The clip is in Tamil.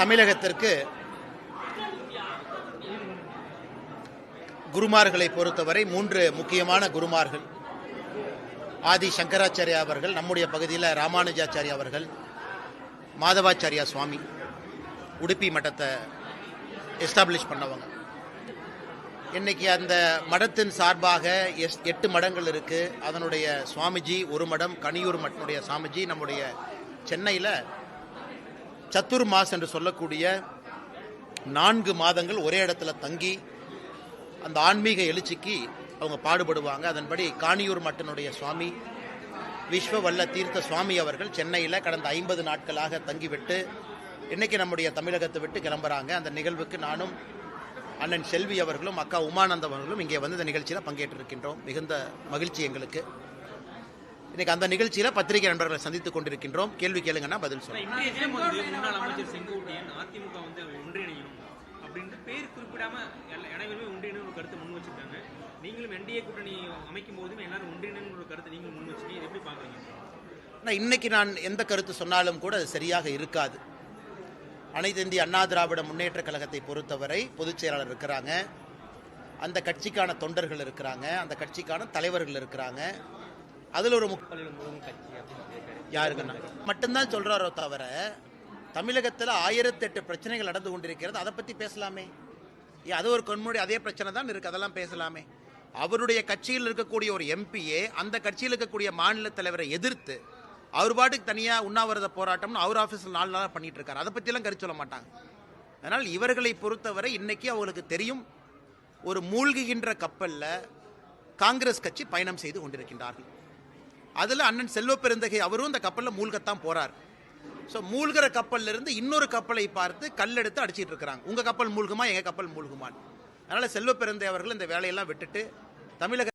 தமிழகத்திற்கு குருமார்களை பொறுத்தவரை மூன்று முக்கியமான குருமார்கள். ஆதி சங்கராச்சாரியா அவர்கள் நம்முடைய பகுதியில் ராமானுஜாச்சாரியா அவர்கள் மாதவாச்சாரியா சுவாமி உடுப்பி மட்டத்தை எஸ்டாப்ளிஷ் பண்ணவங்க. இன்னைக்கு அந்த மடத்தின் சார்பாக எஸ் எட்டு மடங்கள் இருக்கு. அதனுடைய சுவாமிஜி ஒரு மடம் கனியூர் மட்டனுடைய சாமிஜி நம்முடைய சென்னையில் சத்துர் மாஸ் என்று சொல்லக்கூடிய நான்கு மாதங்கள் ஒரே இடத்துல தங்கி அந்த ஆன்மீக எழுச்சிக்கு அவங்க பாடுபடுவாங்க. அதன்படி காணியூர் மட்டனுடைய சுவாமி விஸ்வவல்ல தீர்த்த சுவாமி அவர்கள் சென்னையில் கடந்த ஐம்பது நாட்களாக தங்கிவிட்டு இன்றைக்கி நம்முடைய தமிழகத்தை விட்டு கிளம்புறாங்க. அந்த நிகழ்வுக்கு நானும் அண்ணன் செல்வி அவர்களும் அக்கா உமானந்தம் அவர்களும் இங்கே வந்து இந்த நிகழ்ச்சியில் பங்கேற்றிருக்கின்றோம். மிகுந்த மகிழ்ச்சி எங்களுக்கு. இன்னைக்கு அந்த நிகழ்ச்சியில் பத்திரிகை நண்பர்களை சந்தித்துக் கொண்டிருக்கின்றோம். கேள்வி கேளுங்கன்னா பதில் சொல்லுங்க. அப்படின்ட்டு பேர் குறிப்பிடாம எல்லா- அனைவருமே ஒன்றிணையும் ஒரு கருத்தை முன் வச்சிருக்காங்க. நீங்களும் என்டிஏ கூட்டணி அமைக்கும் போதும் எல்லாரும் ஒன்றிணையும் ஒரு கருத்தை முன் வச்சிருக்கீங்க. இதை எப்படி பாக்குறீங்க ஆனால் இன்னைக்கு நான் எந்த கருத்து சொன்னாலும் கூட அது சரியாக இருக்காது. அனைத்து இந்திய அண்ணா திராவிட முன்னேற்ற கழகத்தை பொறுத்தவரை பொதுச் செயலாளர் இருக்கிறாங்க. அந்த கட்சிக்கான தொண்டர்கள் இருக்கிறாங்க. அந்த கட்சிக்கான தலைவர்கள் இருக்கிறாங்க. அதில் ஒரு யாருக்குன்னா மட்டும்தான் சொல்றாரோ தவிர தமிழகத்தில் ஆயிரத்தி எட்டு பிரச்சனைகள் நடந்து கொண்டிருக்கிறது. அதை பற்றி பேசலாமே. அது ஒரு கண்மொழி அதே பிரச்சனை தான் இருக்கு. அதெல்லாம் பேசலாமே. அவருடைய கட்சியில் இருக்கக்கூடிய ஒரு எம்பியே அந்த கட்சியில் இருக்கக்கூடிய மாநில தலைவரை எதிர்த்து அவர் பாட்டுக்கு தனியாக உண்ணாவிரத போராட்டம்னு அவர் ஆஃபீஸில் நாலு நாளாக பண்ணிட்டு இருக்காரு. அதை பற்றியெல்லாம் கருத்து சொல்ல மாட்டாங்க. அதனால் இவர்களை பொறுத்தவரை இன்னைக்கு அவங்களுக்கு தெரியும் ஒரு மூழ்குகின்ற கப்பலில் காங்கிரஸ் கட்சி பயணம் செய்து கொண்டிருக்கின்றார்கள். அதில் அண்ணன் செல்வ பெருந்தகை அவரும் இந்த கப்பலில் மூழ்கத்தான் போறார். ஸோ மூழ்கிற கப்பல்லிருந்து இன்னொரு கப்பலை பார்த்து கல்லெடுத்து அடிச்சிட்டு இருக்கிறாங்க. உங்க கப்பல் மூழ்குமா எங்க கப்பல் மூழ்குமான்னு. அதனால செல்வ பெருந்தை அவர்கள் இந்த வேலையெல்லாம் விட்டுட்டு தமிழக